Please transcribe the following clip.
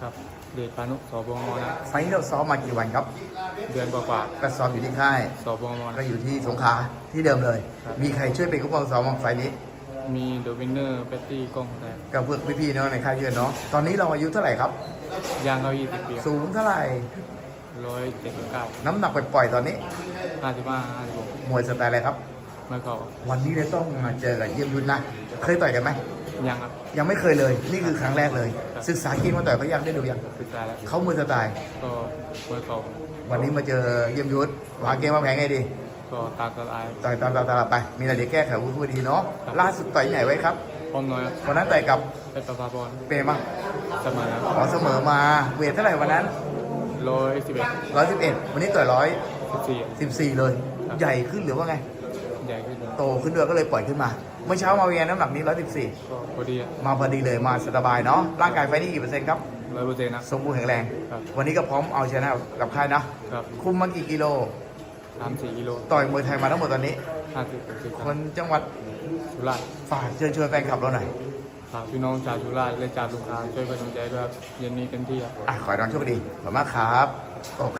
ครับเดชพานุสบงนะไฟล์นี้เราซ้อมมากี่วันครับ เดือนกว่าก็ซ้อมอยู่ที่ค่ายๆสบงก็นะ อยู่ที่สงขลาที่เดิมเลย ครับ มีใครช่วยเป็นผู้ปกครองซ้อมบ้างไฟล์นี้มีเดอะวินเนอร์เปตตี้กล้องแต่กับพวกพี่ๆเนาะในค่ายเยือนเนาะตอนนี้เราอายุเท่าไหร่ครับ ย่างเขา20ปีสูงเท่าไหร่ ร้อยเจ็ดสิบเก้าน้ำหนักปล่อยๆตอนนี้ ห้าสิบห้าห้าสิบหกมวยสไตล์อะไรครับ ไม่เข้าวันนี้เลยต้องมาเจอกับเยี่ยมยุทธนะเคยต่อยกันไหมยังครับ ยังไม่เคยเลย นี่คือครั้งแรกเลย ครับ ศึกษาเกินมาต่อยเขายังได้ดูยังศึกษาแล้วเขามือสไตล์ก็ไม่เข้าวันนี้มาเจอเยี่ยมยุทธวางเกมวางแผนไงดีก็ตามสไตล์ต่อยตามตามตลาดไป มีอะไรเดี๋ยวแก้ไขวุ้นดีเนาะครับล่าสุดต่อยที่ไหนไว้ครับพร้อมน้อยครับวันนั้นต่อยกับเป็นประภาพรเปรมั้งเสมอครับขอเสมอมาเวทเท่าไหร่วันนั้น ร้อยสิบเอ็ดร้อยสิบเอ็ดวันนี้ต่อยร้อยสิบสี่สิบสี่เลยครับใหญ่ขึ้นหรือว่าไง ใหญ่ขึ้นโตขึ้นด้วยก็เลยปล่อยขึ้นมา เมื่อเช้ามาเวียนน้ำหนักนี้ร้อยสิบสี่ก็พอดีมาพอดีเลยมาสบายเนาะร่างกายไฟนี่กี่เปอร์เซ็นต์ครับร้อยเปอร์เซ็นต์นะ สมบูรณ์แข็งแรง ครับวันนี้ก็พร้อมเอาชนะกับค่ายนะครับ คุมมากี่กิโล สามสี่กิโลต่อยมวยไทยมาทั้งหมดตอนนี้ ห้าสิบหกสิบคนจังหวัดสุราษฎร์ฝากเชิญชวนแฟนคลับเราหน่อยฝากพี่น้องชาวสุราษฎร์และชาวสุพรรณช่วยเป็นกำลังใจด้วยครับเย็นนี้เต็มที่ครับ อะขอให้น้องโชคดีขอบคุณมากครับ